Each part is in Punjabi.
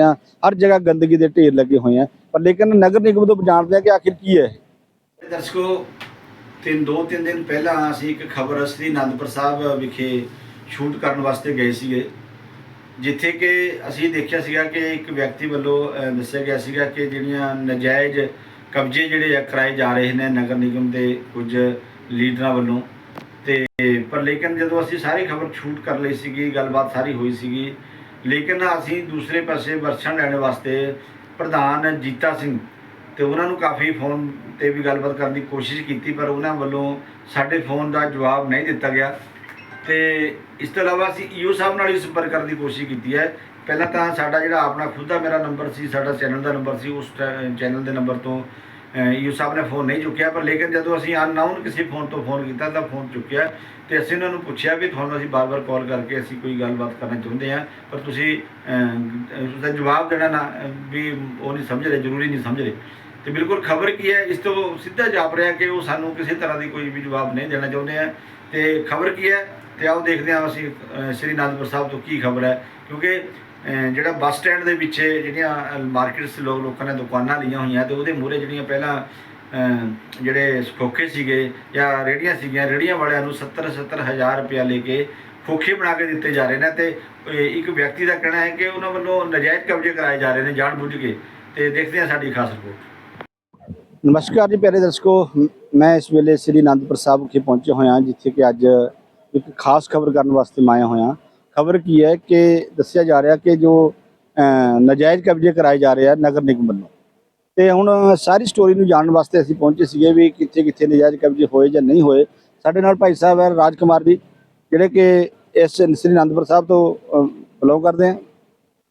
ਆ, ਹਰ ਜਗ੍ਹਾ ਗੰਦਗੀ ਦੇ ਢੇਰ ਲੱਗੇ ਹੋਏ ਆ। ਪਰ ਲੇਕਿਨ ਨਗਰ ਨਿਗਮ ਤੋਂ ਜਾਣਦੇ ਆ ਕਿ ਆਖਿਰ ਕੀ ਹੈ ਦਰਸ਼ਕੋ, ਤਿੰਨ ਦੋ ਤਿੰਨ ਦਿਨ ਪਹਿਲਾਂ ਅਸੀਂ ਇੱਕ ਖਬਰ ਸ੍ਰੀ ਅਨੰਦਪੁਰ ਸਾਹਿਬ ਵਿਖੇ ਸ਼ੂਟ ਕਰਨ ਵਾਸਤੇ ਗਏ ਸੀਗੇ, ਜਿੱਥੇ ਕਿ ਅਸੀਂ ਦੇਖਿਆ ਸੀਗਾ ਕਿ ਇੱਕ ਵਿਅਕਤੀ ਵੱਲੋਂ ਦੱਸਿਆ ਗਿਆ ਸੀਗਾ ਕਿ ਜਿਹੜੀਆਂ ਨਜਾਇਜ਼ ਕਬਜ਼ੇ ਜਿਹੜੇ ਆ, ਕਰਾਏ ਜਾ ਰਹੇ ਨੇ ਨਗਰ ਨਿਗਮ ਦੇ ਕੁਝ ਲੀਡਰਾਂ ਵੱਲੋਂ। ਤੇ, ਪਰ ਲੇਕਿਨ ਜਦੋਂ ਅਸੀਂ ਸਾਰੀ ਖਬਰ ਸ਼ੂਟ ਕਰ ਲਈ ਸੀਗੀ, ਗੱਲਬਾਤ ਸਾਰੀ ਹੋਈ ਸੀਗੀ ਲੇਕਿਨ ਅਸੀਂ ਦੂਸਰੇ ਪਾਸੇ ਵਰਸ਼ਨ ਲੈਣ ਵਾਸਤੇ ਪ੍ਰਧਾਨ ਜੀਤਾ ਸਿੰਘ ਤੇ ਉਹਨਾਂ ਨੂੰ ਕਾਫੀ ਫੋਨ ਤੇ ਵੀ ਗੱਲਬਾਤ ਕਰਨ ਦੀ ਕੋਸ਼ਿਸ਼ ਕੀਤੀ, ਪਰ ਉਹਨਾਂ ਵੱਲੋਂ ਸਾਡੇ ਫੋਨ ਦਾ ਜਵਾਬ ਨਹੀਂ ਦਿੱਤਾ ਗਿਆ। ਤੇ ਇਸ ਤੋਂ ਇਲਾਵਾ ਅਸੀਂ ਈਓ ਸਾਹਿਬ ਨਾਲ ਵੀ ਸੰਪਰਕ ਕਰਨ ਦੀ ਕੋਸ਼ਿਸ਼ ਕੀਤੀ ਹੈ। ਪਹਿਲਾਂ ਤਾਂ ਸਾਡਾ ਜਿਹੜਾ ਆਪਣਾ ਖੁਦ ਦਾ ਮੇਰਾ ਨੰਬਰ ਸੀ, ਸਾਡਾ ਚੈਨਲ ਦਾ ਨੰਬਰ ਸੀ, ਉਸ ਚੈਨਲ ਦੇ ਨੰਬਰ ਤੋਂ ਈਓ ਸਾਹਿਬ ਨੇ ਫੋਨ ਨਹੀਂ ਚੁੱਕਿਆ ਪਰ ਲੇਕਿਨ ਜਦੋਂ ਅਸੀਂ ਅਨਨਾਊਨ ਕਿਸੇ ਫੋਨ ਤੋਂ ਫੋਨ ਕੀਤਾ ਤਾਂ ਫੋਨ ਚੁੱਕਿਆ ਤੇ ਅਸੀਂ ਉਹਨਾਂ ਨੂੰ ਪੁੱਛਿਆ ਵੀ ਤੁਹਾਨੂੰ ਅਸੀਂ ਬਾਰ-ਬਾਰ ਕਾਲ ਕਰਕੇ ਅਸੀਂ ਕੋਈ ਗੱਲਬਾਤ ਕਰਨਾ ਚਾਹੁੰਦੇ ਹਾਂ ਪਰ ਤੁਸੀਂ ਅਹ, ਉਸਦਾ ਜਵਾਬ ਦੇਣਾ ਨਾ ਵੀ ਉਹ ਨਹੀਂ ਸਮਝ ਰਹੇ ਜ਼ਰੂਰੀ ਨਹੀਂ ਸਮਝ ਰਹੇ। ਤੇ ਬਿਲਕੁਲ ਖਬਰ ਕੀ ਹੈ ਇਸ ਤੋਂ ਸਿੱਧਾ ਜਾਪ ਰਿਹਾ ਕਿ ਉਹ ਸਾਨੂੰ ਕਿਸੇ ਤਰ੍ਹਾਂ ਦੀ ਕੋਈ ਵੀ ਜਵਾਬ ਨਹੀਂ ਦੇਣਾ ਚਾਹੁੰਦੇ ਆ। ਤੇ ਖਬਰ ਕੀ ਹੈ ਤੇ ਆਓ ਦੇਖਦੇ ਹਾਂ ਅਸੀਂ ਸ੍ਰੀ ਅਨੰਦਪੁਰ ਸਾਹਿਬ ਤੋਂ ਕੀ ਖਬਰ ਹੈ ਕਿਉਂਕਿ ਜਿਹੜਾ ਬੱਸ ਸਟੈਂਡ ਦੇ ਵਿੱਚ ਜਿਹੜੀਆਂ ਮਾਰਕੀਟਸ ਲੋਕ ਲੋਕਾਂ ਨੇ ਦੁਕਾਨਾਂ ਲਈਆਂ ਹੋਈਆਂ ਤੇ ਉਹਦੇ ਮੂਹਰੇ ਜਿਹੜੀਆਂ ਪਹਿਲਾਂ ਜਿਹੜੇ ਖੋਖੇ ਸੀਗੇ ਜਾਂ ਰੇੜੀਆਂ ਸੀਗੀਆਂ ਰੇੜੀਆਂ ਵਾਲਿਆਂ ਨੂੰ 70 70 ਹਜ਼ਾਰ ਰੁਪਇਆ ਲੈ ਕੇ ਖੋਖੇ ਬਣਾ ਕੇ ਦਿੱਤੇ ਜਾ ਰਹੇ ਨੇ ਤੇ ਇੱਕ ਵਿਅਕਤੀ ਦਾ ਕਹਿਣਾ ਹੈ ਕਿ ਉਹਨਾਂ ਵੱਲੋਂ ਨਜਾਇਜ਼ ਕਬਜ਼ੇ ਕਰਾਏ ਜਾ ਰਹੇ ਨੇ ਜਾਣ ਬੁੱਝ ਕੇ ਤੇ ਦੇਖਦੇ ਹਾਂ ਸਾਡੀ ਖਾਸ ਰਿਪੋਰਟ ਨਮਸਕਾਰ ਜੀ ਪਿਆਰੇ ਦਰਸ਼ਕੋ, ਮੈਂ ਇਸ ਵੇਲੇ ਸ੍ਰੀ ਅਨੰਦਪੁਰ ਸਾਹਿਬ ਵਿਖੇ ਪਹੁੰਚੇ ਹੋਇਆ ਜਿੱਥੇ ਕਿ ਅੱਜ ਇੱਕ ਖਾਸ ਖਬਰ ਕਰਨ ਵਾਸਤੇ ਮੈਂ ਆਇਆ ਹੋਇਆ। ਖਬਰ ਕੀ ਹੈ ਕਿ ਦੱਸਿਆ ਜਾ ਰਿਹਾ ਕਿ ਜੋ ਨਜਾਇਜ਼ ਕਬਜ਼ੇ ਕਰਾਏ ਜਾ ਰਹੇ ਆ ਨਗਰ ਨਿਗਮ ਵੱਲੋਂ। ਤੇ ਹੁਣ ਸਾਰੀ ਸਟੋਰੀ ਨੂੰ ਜਾਣਨ ਵਾਸਤੇ ਅਸੀਂ ਪਹੁੰਚੇ ਸੀਗੇ ਵੀ ਕਿੱਥੇ ਕਿੱਥੇ ਨਜਾਇਜ਼ ਕਬਜ਼ੇ ਹੋਏ ਜਾਂ ਨਹੀਂ ਹੋਏ। ਸਾਡੇ ਨਾਲ ਭਾਈ ਸਾਹਿਬ ਹੈ ਰਾਜ ਕੁਮਾਰ ਜੀ ਜਿਹੜੇ ਕਿ ਇਸ ਸ੍ਰੀ ਅਨੰਦਪੁਰ ਸਾਹਿਬ ਤੋਂ ਬਿਲੋਂਗ ਕਰਦੇ ਆ।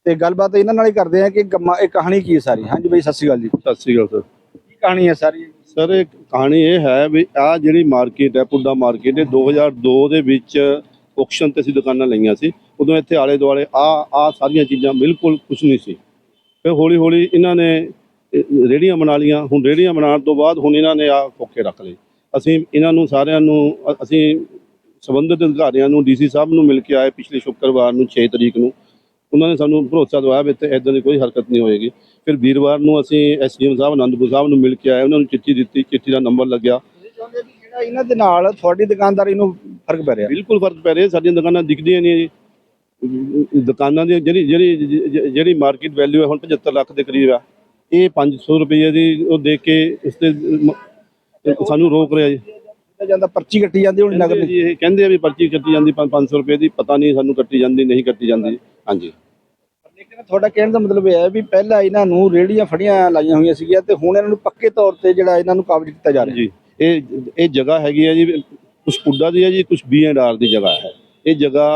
ਤੇ ਗੱਲਬਾਤ ਇਹਨਾਂ ਨਾਲ ਹੀ ਕਰਦੇ ਆ ਕਿ ਇਹ ਕਹਾਣੀ ਕੀ ਹੈ ਸਾਰੀ? ਹਾਂਜੀ ਬਾਈ ਸਤਿ ਸ਼੍ਰੀ ਅਕਾਲ ਜੀ। ਸਤਿ ਸ੍ਰੀ ਅਕਾਲ ਸਰ। ਕੀ ਕਹਾਣੀ ਹੈ ਸਾਰੀ? ਸਰ ਇਹ ਕਹਾਣੀ ਇਹ ਹੈ ਵੀ ਆ ਜਿਹੜੀ ਮਾਰਕੀਟ ਹੈ ਪੁੱਡਾ ਮਾਰਕੀਟ ਇਹ 2002 ਦੇ ਵਿੱਚ ਆਕਸ਼ਨ ਤੇ ਅਸੀਂ ਦੁਕਾਨਾਂ ਲਈਆਂ ਸੀ, ਉਦੋਂ ਇੱਥੇ ਆਲੇ ਦੁਆਲੇ ਆ ਆ ਸਾਰੀਆਂ ਚੀਜ਼ਾਂ ਬਿਲਕੁਲ ਕੁਝ ਨਹੀਂ ਸੀ। ਫਿਰ ਹੌਲੀ ਹੌਲੀ ਇਹਨਾਂ ਨੇ, ਇਹ, ਰੇਹੜੀਆਂ ਬਣਾ ਲੀਆਂ ਹੁਣ ਰੇਹੜੀਆਂ ਬਣਾਉਣ ਤੋਂ ਬਾਅਦ ਹੁਣ ਇਹਨਾਂ ਨੇ ਆ ਫੋਕੇ ਰੱਖ ਲਏ। ਅਸੀਂ ਇਹਨਾਂ ਨੂੰ ਸਾਰਿਆਂ ਨੂੰ ਅਸੀਂ ਸੰਬੰਧਿਤ ਅਧਿਕਾਰੀਆਂ ਨੂੰ, ਡੀਸੀ ਸਾਹਿਬ ਨੂੰ ਮਿਲ ਕੇ ਆਏ ਪਿਛਲੇ ਸ਼ੁੱਕਰਵਾਰ ਨੂੰ 6 ਤਰੀਕ ਨੂੰ। ਉਹਨਾਂ ਨੇ ਸਾਨੂੰ ਭਰੋਸਾ ਦਵਾਇਆ ਵੀ ਇੱਥੇ ਇਦਾਂ ਦੀ ਕੋਈ ਹਰਕਤ ਨਹੀਂ ਹੋਏਗੀ। ਫਿਰ ਵੀਰਵਾਰ ਨੂੰ ਅਸੀਂ ਐਸਡੀਐਮ ਸਾਹਿਬ, ਅਨੰਦਪੁਰ ਸਾਹਿਬ ਨੂੰ ਮਿਲ ਕੇ ਆਏ। ਉਹਨਾਂ ਨੂੰ ਚਿੱਠੀ ਦਿੱਤੀ, ਚਿੱਠੀ ਦਾ ਨੰਬਰ ਲੱਗਿਆ। ਇਹਨਾਂ ਦੇ ਨਾਲ ਤੁਹਾਡੀ ਦੁਕਾਨਦਾਰੀ ਨੂੰ ਫ਼ਰਕ ਪੈ ਰਿਹਾ? ਬਿਲਕੁਲ ਫ਼ਰਕ ਪੈ ਰਿਹਾ। ਸਾਡੀਆਂ ਦੁਕਾਨਾਂ ਦਿਖਦੀਆਂ ਨਹੀਂ ਜੀ। ਦੁਕਾਨਾਂ ਦੀ ਜਿਹੜੀ ਜਿਹੜੀ ਜਿਹੜੀ ਮਾਰਕੀਟ ਵੈਲਿਊ ਹੈ ਹੁਣ 75 ਲੱਖ ਦੇ ਕਰੀਬ ਆ। ਇਹ 500 ਰੁਪਏ ਦੀ ਉਹ ਦੇਖ ਕੇ ਇਸ ਤੇ ਸਾਨੂੰ ਰੋਕ ਰਿਹਾ ਜੀ। ਜਾਂਦਾ ਪਰਚੀ ਕੱਟੀ ਜਾਂਦੀ ਹੁਣ ਨਗਰ ਜੀ ਇਹ ਕਹਿੰਦੇ ਆ ਵੀ ਪਰਚੀ ਕੱਟੀ ਜਾਂਦੀ 500 ਰੁਪਏ ਦੀ। ਪਤਾ ਨਹੀਂ ਸਾਨੂੰ ਕੱਟੀ ਜਾਂਦੀ ਨਹੀਂ ਕੱਟੀ ਜਾਂਦੀ। ਹਾਂਜੀ। ਲੇਕਿਨ ਤੁਹਾਡਾ ਕਹਿਣ ਦਾ ਮਤਲਬ ਇਹ ਹੈ ਵੀ ਪਹਿਲਾਂ ਇਹਨਾਂ ਨੂੰ ਰੇੜੀਆਂ ਫੜੀਆਂ ਲਾਈਆਂ ਹੋਈਆਂ ਸੀਗੀਆਂ ਤੇ ਹੁਣ ਇਹਨਾਂ ਨੂੰ ਪੱਕੇ ਤੌਰ ਤੇ ਜਿਹੜਾ ਇਹਨਾਂ ਨੂੰ ਕਾਬਜ਼ ਕੀਤਾ ਜਾ ਰਿਹਾ। ਜੀ। ਇਹ ਇਹ ਜਗ੍ਹਾ ਹੈਗੀ ਹੈ ਜੀ ਕੁਝ ਪੁੱਡਾ ਦੀ ਹੈ ਜੀ ਕੁਝ ਬੀ ਐਂਡ ਆਰ ਦੀ ਜਗ੍ਹਾ ਹੈ। ਇਹ ਜਗ੍ਹਾ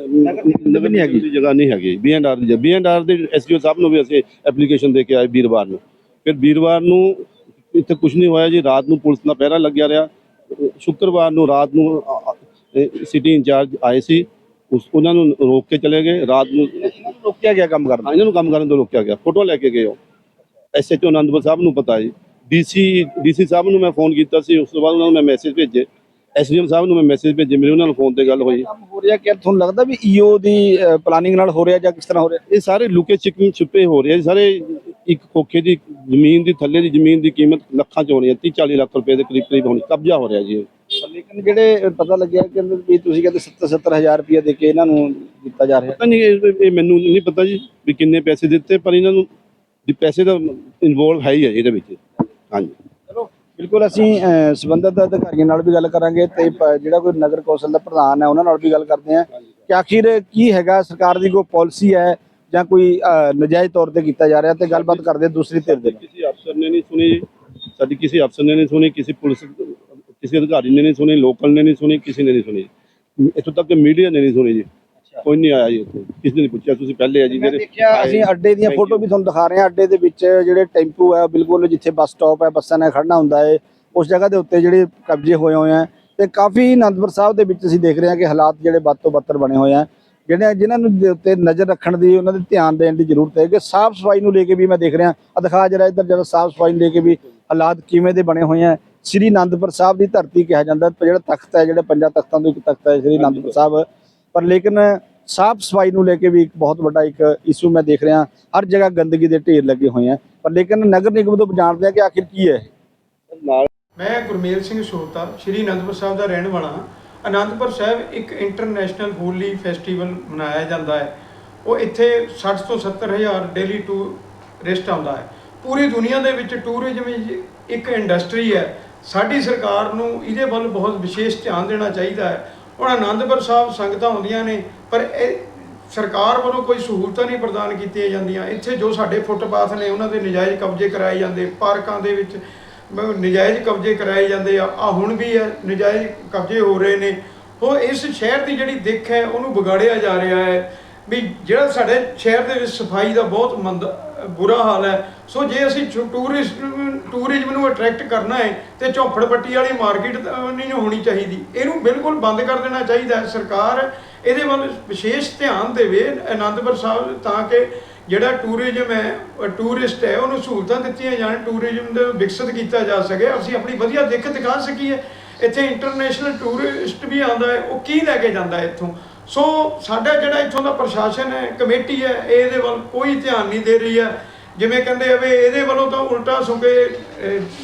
ਨਗਰ ਨਹੀਂ ਹੈਗੀ। ਦੀ ਜਗ੍ਹਾ ਨਹੀਂ ਹੈਗੀ। ਬੀ ਐਂਡ ਆਰ ਦੀ ਬੀ ਐਂਡ ਆਰ ਦੇ ਐਸਡੀਓ ਸਾਹਿਬ ਨੂੰ ਵੀ ਅਸੀਂ ਐਪਲੀਕੇਸ਼ਨ ਦੇ ਕੇ ਆਏ ਵੀਰਵਾਰ ਨੂੰ। ਫਿਰ ਵੀਰਵਾਰ ਨੂੰ ਇੱਥੇ ਕੁਝ ਨਹੀਂ ਹੋਇਆ ਜੀ ਰਾਤ ਨੂੰ ਪੁਲਿਸ ਦਾ ਪਹਿਰਾ ਲੱਗਿਆ ਰਿਹਾ। ਸ਼ੁੱਕਰਵਾਰ ਨੂੰ ਰਾਤ ਨੂੰ ਸਿਟੀ ਇੰਚਾਰਜ ਆਏ ਸੀ। ਉਸ ਉਹਨਾਂ ਨੂੰ ਰੋਕ ਕੇ ਚਲੇ ਗਏ। ਰਾਤ ਨੂੰ ਰੋਕਿਆ ਗਿਆ ਕੰਮ ਕਰਨ ਇਹਨਾਂ ਨੂੰ ਕੰਮ ਕਰਨ ਤੋਂ ਰੋਕਿਆ ਗਿਆ। ਫੋਟੋ ਲੈ ਕੇ ਗਏ ਉਹ। ਐਸਐਚਓ ਆਨੰਦਪੁਰ ਸਾਹਿਬ ਨੂੰ ਪਤਾ ਜੀ। ਡੀਸੀ ਡੀਸੀ ਸਾਹਿਬ ਨੂੰ ਮੈਂ ਫੋਨ ਕੀਤਾ ਸੀ ਉਸ ਤੋਂ ਬਾਅਦ ਉਹਨਾਂ ਨੂੰ ਮੈਂ ਮੈਸੇਜ ਭੇਜੇ। ਐਸਡੀਐਮ ਸਾਹਿਬ ਨੂੰ ਮੈਂ ਮੈਸੇਜ ਭੇਜੇ ਮੇਰੇ ਉਹਨਾਂ ਨਾਲ ਫੋਨ ਤੇ ਗੱਲ ਹੋਈ। ਕੰਮ ਹੋ ਰਿਹਾ ਕਿ ਤੁਹਾਨੂੰ ਲੱਗਦਾ ਵੀ ਈਓ ਦੀ ਪਲਾਨਿੰਗ ਨਾਲ ਹੋ ਰਿਹਾ ਜਾਂ ਕਿਸ ਤਰ੍ਹਾਂ ਹੋ ਰਿਹਾ? ਇਹ ਸਾਰੇ ਲੁਕੇ ਛਿਪੇ ਛੁਪੇ ਹੋ ਰਹੇ ਸਾਰੇ ਇੱਕ ਖੋਖੇ ਦੀ ਜ਼ਮੀਨ ਦੀ ਥੱਲੇ ਦੀ ਜ਼ਮੀਨ ਦੀ ਕੀਮਤ ਲੱਖਾਂ ਚ ਹੋਣੀ ਹੈ 30 40 ਲੱਖ ਰੁਪਏ ਦੇ ਕਰੀਬ ਕਰੀਬ ਹੋਣੀ ਕਬਜ਼ਾ ਹੋ ਰਿਹਾ ਜੀ ਲੇਕਿਨ ਜਿਹੜੇ ਪਤਾ ਲੱਗਿਆ ਕਿ ਵੀ ਤੁਸੀਂ ਕਹਿੰਦੇ 70 70000 ਰੁਪਏ ਦੇ ਕੇ ਇਹਨਾਂ ਨੂੰ ਦਿੱਤਾ ਜਾ ਰਿਹਾ। ਪਤਾ ਨਹੀਂ ਇਹ ਮੈਨੂੰ ਨਹੀਂ ਪਤਾ ਜੀ ਵੀ ਕਿੰਨੇ ਪੈਸੇ ਦਿੱਤੇ ਪਰ ਇਹਨਾਂ ਨੂੰ ਪੈਸੇ ਦਾ ਇਨਵੋਲਵ ਹੈ ਹੀ ਹੈ ਇਹਦੇ ਵਿੱਚ। ਹਾਂਜੀ। ਚਲੋ ਬਿਲਕੁਲ ਅਸੀਂ ਅ, ਸੰਬੰਧਿਤ ਅਧਿਕਾਰੀਆਂ ਨਾਲ ਵੀ ਗੱਲ ਕਰਾਂਗੇ ਤੇ ਪ- ਜਿਹੜਾ ਕੋਈ ਨਗਰ ਕੌਂਸਲ ਦਾ ਪ੍ਰਧਾਨ ਹੈ ਉਹਨਾਂ ਨਾਲ ਵੀ ਗੱਲ ਕਰਦੇ ਹਾਂ ਕਿ ਆਖਿਰ ਕੀ ਹੈਗਾ ਸਰਕਾਰ ਦੀ ਕੋਈ ਪਾਲਿਸੀ ਹੈ ਜਾਂ ਕੋਈ ਨਜਾਇਜ਼ ਤੌਰ ਤੇ ਕੀਤਾ ਜਾ ਰਿਹਾ ਤੇ ਗੱਲਬਾਤ ਕਰਦੇ ਹਾਂ ਦੂਸਰੀ ਧਿਰ ਦੇ ਨਾਲ। ਕਿਸੇ ਅਫਸਰ ਨੇ ਨਹੀਂ ਸੁਣੀ ਜੀ। ਸਾਡੀ ਕਿਸੇ ਅਫਸਰ ਨੇ ਨਹੀਂ ਸੁਣੀ ਕਿਸੇ ਪੁਲਿਸ ਕਿਸੇ ਅਧਿਕਾਰੀ ਨੇ ਨਹੀਂ ਸੁਣੀ ਲੋਕਲ ਨੇ ਨਹੀਂ ਸੁਣੀ ਕਿਸੇ ਨੇ ਨਹੀਂ ਸੁਣੀ। ਇੱਥੋਂ ਤੱਕ ਕਿ ਮੀਡੀਆ ਨੇ ਨਹੀਂ ਸੁਣੀ ਜੀ। ਕੋਈ ਨਹੀਂ ਆਇਆ ਜੀ ਉੱਥੇ। ਕਿਸੇ ਨੇ ਪੁੱਛਿਆ ਤੁਸੀਂ ਪਹਿਲੇ ਆ ਜੀ ਮੈਂ ਦੇਖਿਆ ਅਸੀਂ ਅੱਡੇ ਦੀਆਂ Thank ਫੋਟੋ you. ਵੀ ਤੁਹਾਨੂੰ ਦਿਖਾ ਰਹੇ ਹਾਂ। ਅੱਡੇ ਦੇ ਵਿੱਚ ਜਿਹੜੇ ਟੈਂਪੂ ਹੈ ਬਿਲਕੁਲ ਜਿੱਥੇ ਬੱਸ ਸਟਾਪ ਹੈ ਬੱਸਾਂ ਨੇ ਖੜਨਾ ਹੁੰਦਾ ਹੈ ਉਸ ਜਗ੍ਹਾ ਦੇ ਉੱਤੇ ਜਿਹੜੇ ਕਬਜ਼ੇ ਹੋਏ ਹੋਏ ਆ। ਤੇ ਕਾਫੀ ਆਨੰਦਪੁਰ ਸਾਹਿਬ ਦੇ ਵਿੱਚ ਅਸੀਂ ਦੇਖ ਰਹੇ ਹਾਂ ਕਿ ਹਾਲਾਤ ਜਿਹੜੇ ਵੱਧ ਤੋਂ ਬੱਤਰ ਬਣੇ ਹੋਏ ਆ। ਜਿਹੜੇ ਜਿਨ੍ਹਾਂ ਨੂੰ ਦੇ ਉੱਤੇ ਨਜ਼ਰ ਰੱਖਣ ਦੀ ਉਹਨਾਂ ਦੇ ਧਿਆਨ ਦੇਣ ਦੀ ਜ਼ਰੂਰਤ ਹੈ ਕਿ ਸਾਫ਼ ਸਫ਼ਾਈ ਨੂੰ ਲੈ ਕੇ ਵੀ ਮੈਂ ਦੇਖ ਰਿਹਾ। ਆ ਦਿਖਾ ਜਰਾ ਇੱਧਰ ਜਿਹੜਾ ਸਾਫ਼ ਸਫ਼ਾਈ ਨੂੰ ਲੈ ਕੇ ਵੀ ਹਾਲਾਤ ਕਿਵੇਂ ਦੇ ਬਣੇ ਹੋਏ ਆ। ਸ੍ਰੀ ਆਨੰਦਪੁਰ ਸਾਹਿਬ ਦੀ ਧਰਤੀ ਕਿਹਾ ਜਾਂਦਾ ਹੈ, ਜਿਹੜਾ ਤਖਤ ਹੈ ਜਿਹੜੇ ਪੰਜਾਂ ਤਖਤਾਂ ਤੋਂ ਇੱਕ ਤਖਤ ਹੈ ਸ੍ਰੀ ਆਨੰਦਪੁਰ ਸਾਹਿਬ। ਪਰ ਲੇਕਿਨ ਸਾਫ਼ ਸਫ਼ਾਈ ਨੂੰ ਲੈ ਕੇ ਵੀ ਇੱਕ ਬਹੁਤ ਵੱਡਾ ਇੱਕ ਇਸ਼ੂ ਮੈਂ ਦੇਖ ਰਿਹਾ। ਹਰ ਜਗ੍ਹਾ ਗੰਦਗੀ ਦੇ ਢੇਰ ਲੱਗੇ ਹੋਏ ਆ। ਪਰ ਲੇਕਿਨ ਨਗਰ ਨਿਗਮ ਤੋਂ ਜਾਣਦੇ ਆ ਕਿ ਆਖਿਰ ਕੀ ਹੈ ਮੈਂ ਗੁਰਮੇਲ ਸਿੰਘ ਸੋਤਾ ਸ਼੍ਰੀ ਅਨੰਦਪੁਰ ਸਾਹਿਬ ਦਾ ਰਹਿਣ ਵਾਲਾ ਹਾਂ। ਅਨੰਦਪੁਰ ਸਾਹਿਬ ਇੱਕ ਇੰਟਰਨੈਸ਼ਨਲ ਹੋਲੀ ਫੈਸਟੀਵਲ ਮਨਾਇਆ ਜਾਂਦਾ ਹੈ। ਉਹ ਇੱਥੇ 60 ਤੋਂ 70 ਹਜ਼ਾਰ ਡੇਲੀ ਟੂਰਿਸਟ ਆਉਂਦਾ ਹੈ। ਪੂਰੀ ਦੁਨੀਆ ਦੇ ਵਿੱਚ ਟੂਰਿਜ਼ਮ ਇੱਕ ਇੰਡਸਟਰੀ ਹੈ। ਸਾਡੀ ਸਰਕਾਰ ਨੂੰ ਇਹਦੇ ਵੱਲ ਬਹੁਤ ਵਿਸ਼ੇਸ਼ ਧਿਆਨ ਦੇਣਾ ਚਾਹੀਦਾ ਹੈ। ਹੁਣ ਅਨੰਦਪੁਰ ਸਾਹਿਬ ਸੰਗਤਾਂ ਆਉਂਦੀਆਂ ਨੇ, ਪਰ ਇਹ ਸਰਕਾਰ ਵੱਲੋਂ ਕੋਈ ਸਹੂਲਤਾਂ ਨਹੀਂ ਪ੍ਰਦਾਨ ਕੀਤੀਆਂ ਜਾਂਦੀਆਂ। ਇੱਥੇ ਜੋ ਸਾਡੇ ਫੁੱਟਪਾਥ ਨੇ, ਉਹਨਾਂ ਦੇ ਨਜਾਇਜ਼ ਕਬਜ਼ੇ ਕਰਾਏ ਜਾਂਦੇ, ਪਾਰਕਾਂ ਦੇ ਵਿੱਚ ਮ- ਨਜਾਇਜ਼ ਕਬਜ਼ੇ ਕਰਾਏ ਜਾਂਦੇ ਆ। ਆ ਹੁਣ ਵੀ ਹੈ ਨਜਾਇਜ਼ ਕਬਜ਼ੇ ਹੋ ਰਹੇ ਨੇ। ਉਹ ਇਸ ਸ਼ਹਿਰ ਦੀ ਜਿਹੜੀ ਦਿੱਖ ਹੈ, ਉਹਨੂੰ ਵਿਗਾੜਿਆ ਜਾ ਰਿਹਾ ਹੈ। ਵੀ ਜਿਹੜਾ ਸਾਡੇ ਸ਼ਹਿਰ ਦੇ ਵਿੱਚ ਸਫ਼ਾਈ ਦਾ ਬਹੁਤ ਮੰਦ, ਬੁਰਾ ਹਾਲ ਹੈ, ਸੋ ਜੇ ਅਸੀਂ ਟੂਰਿਸਟ ਟੂਰਿਜ਼ਮ ਨੂੰ ਅਟਰੈਕਟ ਕਰਨਾ ਹੈ, ਤੇ ਝੌਂਪੜ ਪੱਟੀ ਵਾਲੀ ਮਾਰਕੀਟ ਨਹੀਂ ਹੋਣੀ ਚਾਹੀਦੀ। ਇਹਨੂੰ ਬਿਲਕੁਲ ਬੰਦ ਕਰ ਦੇਣਾ ਚਾਹੀਦਾ ਸਰਕਾਰ। ਇਹਦੇ ਵੱਲ ਵਿਸ਼ੇਸ਼ ਧਿਆਨ ਦੇਵੇ ਆਨੰਦਪੁਰ ਸਾਹਿਬ, ਤਾਂ ਕਿ ਜਿਹੜਾ ਟੂਰਿਜ਼ਮ ਹੈ ਟੂਰਿਸਟ ਹੈ, ਉਹਨੂੰ ਸਹੂਲਤਾਂ ਦਿੱਤੀਆਂ ਜਾਣ, ਟੂਰਿਜ਼ਮ ਦੇ ਵਿਕਸਿਤ ਕੀਤਾ ਜਾ ਸਕੇ। ਅਸੀਂ ਆਪਣੀ ਵਧੀਆ ਦਿੱਖ ਦਿਖਾ ਸਕੀਏ। ਇੱਥੇ ਇੰਟਰਨੈਸ਼ਨਲ ਟੂਰਿਸਟ ਵੀ ਆਉਂਦਾ ਹੈ, ਉਹ ਕੀ ਲੈ ਕੇ ਜਾਂਦਾ ਇੱਥੋਂ? ਸੋ ਸਾਡਾ ਜਿਹੜਾ ਇੱਥੋਂ ਦਾ ਪ੍ਰਸ਼ਾਸਨ ਹੈ, ਕਮੇਟੀ ਹੈ ਇਹ ਇਹਦੇ ਵੱਲ ਕੋਈ ਧਿਆਨ ਨਹੀਂ ਦੇ ਰਹੀ ਹੈ। ਜਿਵੇਂ ਕਹਿੰਦੇ ਆ ਵੀ ਇਹਦੇ ਵੱਲੋਂ ਤਾਂ ਉਲਟਾ ਸੁਕੇ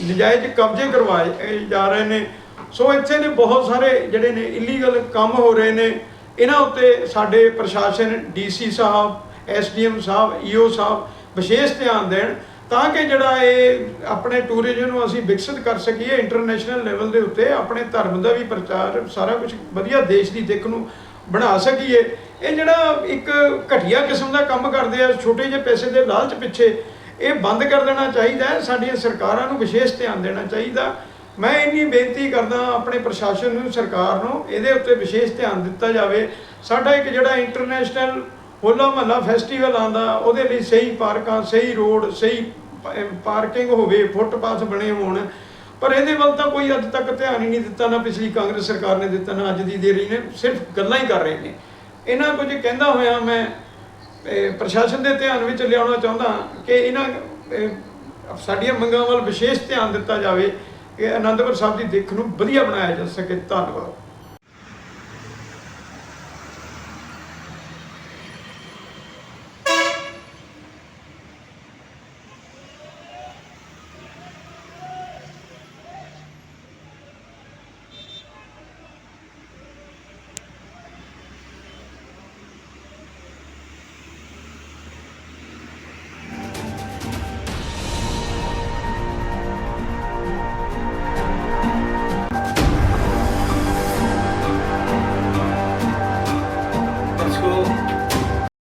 ਨਜਾਇਜ਼ ਕਬਜ਼ੇ ਕਰਵਾਏ ਜਾ ਰਹੇ ਨੇ। ਸੋ ਇੱਥੇ ਦੇ ਬਹੁਤ ਸਾਰੇ ਜਿਹੜੇ ਨੇ ਇਲੀਗਲ ਕੰਮ ਹੋ ਰਹੇ ਨੇ। ਇਹਨਾਂ ਉੱਤੇ ਸਾਡੇ ਪ੍ਰਸ਼ਾਸਨ, ਡੀਸੀ ਸਾਹਿਬ, ਐਸਡੀਐਮ ਸਾਹਿਬ, ਈਓ ਸਾਹਿਬ ਵਿਸ਼ੇਸ਼ ਧਿਆਨ ਦੇਣ ਤਾਂ ਕਿ ਜਿਹੜਾ ਇਹ ਆਪਣੇ ਟੂਰਿਜ਼ਮ ਨੂੰ ਅਸੀਂ ਵਿਕਸਿਤ ਕਰ ਸਕੀਏ, ਇੰਟਰਨੈਸ਼ਨਲ ਲੈਵਲ ਦੇ ਉੱਤੇ ਆਪਣੇ ਧਰਮ ਦਾ ਵੀ ਪ੍ਰਚਾਰ ਸਾਰਾ ਕੁਝ ਵਧੀਆ ਦੇਸ਼ ਦੀ ਦਿੱਖ ਨੂੰ ਬਣਾ ਸਕੀਏ। ਇਹ ਜਿਹੜਾ ਇੱਕ ਘਟੀਆ ਕਿਸਮ ਦਾ ਕੰਮ ਕਰਦੇ ਆ, ਛੋਟੇ ਜਿਹੇ ਪੈਸੇ ਦੇ ਲਾਲਚ ਪਿੱਛੇ, ਇਹ ਬੰਦ ਕਰ ਦੇਣਾ ਚਾਹੀਦਾ ਹੈ। ਸਾਡੀਆਂ ਸਰਕਾਰਾਂ ਨੂੰ ਵਿਸ਼ੇਸ਼ ਧਿਆਨ ਦੇਣਾ ਚਾਹੀਦਾ। ਮੈਂ ਇੰਨੀ ਬੇਨਤੀ ਕਰਦਾ ਆਪਣੇ ਪ੍ਰਸ਼ਾਸਨ ਨੂੰ, ਸਰਕਾਰ ਨੂੰ, ਇਹਦੇ ਉੱਤੇ ਵਿਸ਼ੇਸ਼ ਧਿਆਨ ਦਿੱਤਾ ਜਾਵੇ। ਸਾਡਾ ਇੱਕ ਜਿਹੜਾ ਇੰਟਰਨੈਸ਼ਨਲ ਹੋਲਾ ਮਹੱਲਾ ਫੈਸਟੀਵਲ ਆਂਦਾ ਉਹਦੇ ਲਈ ਸਹੀ ਪਾਰਕਾਂ, ਸਹੀ ਰੋਡ, ਸਹੀ ਪਾਰਕਿੰਗ ਹੋਵੇ, ਫੁੱਟਪਾਥ ਬਣੇ ਹੋਣ ਪਰ ਇਹਦੇ ਵੱਲ ਤਾਂ ਕੋਈ ਅੱਜ ਤੱਕ ਧਿਆਨ ਹੀ ਨਹੀਂ ਦਿੱਤਾ, ਨਾ ਪਿਛਲੀ ਕਾਂਗਰਸ ਸਰਕਾਰ ਨੇ ਦਿੱਤਾ, ਨਾ ਅੱਜ ਦੀ ਦੇ ਰਹੀ ਨੇ, ਸਿਰਫ ਗੱਲਾਂ ਹੀ ਕਰ ਰਹੇ ਨੇ। ਇਹਨਾਂ ਕੁਝ ਕਹਿੰਦਾ ਹੋਇਆ ਮੈਂ ਪ੍ਰਸ਼ਾਸਨ ਦੇ ਧਿਆਨ ਵਿੱਚ ਲਿਆਉਣਾ ਚਾਹੁੰਦਾ ਕਿ ਇਹਨਾਂ ਸਾਡੀਆਂ ਮੰਗਾਂ ਵੱਲ ਵਿਸ਼ੇਸ਼ ਧਿਆਨ ਦਿੱਤਾ ਜਾਵੇ ਕਿ ਅਨੰਦਪੁਰ ਸਾਹਿਬ ਦੀ ਦਿੱਖ ਨੂੰ ਵਧੀਆ ਬਣਾਇਆ ਜਾ ਸਕੇ। ਧੰਨਵਾਦ।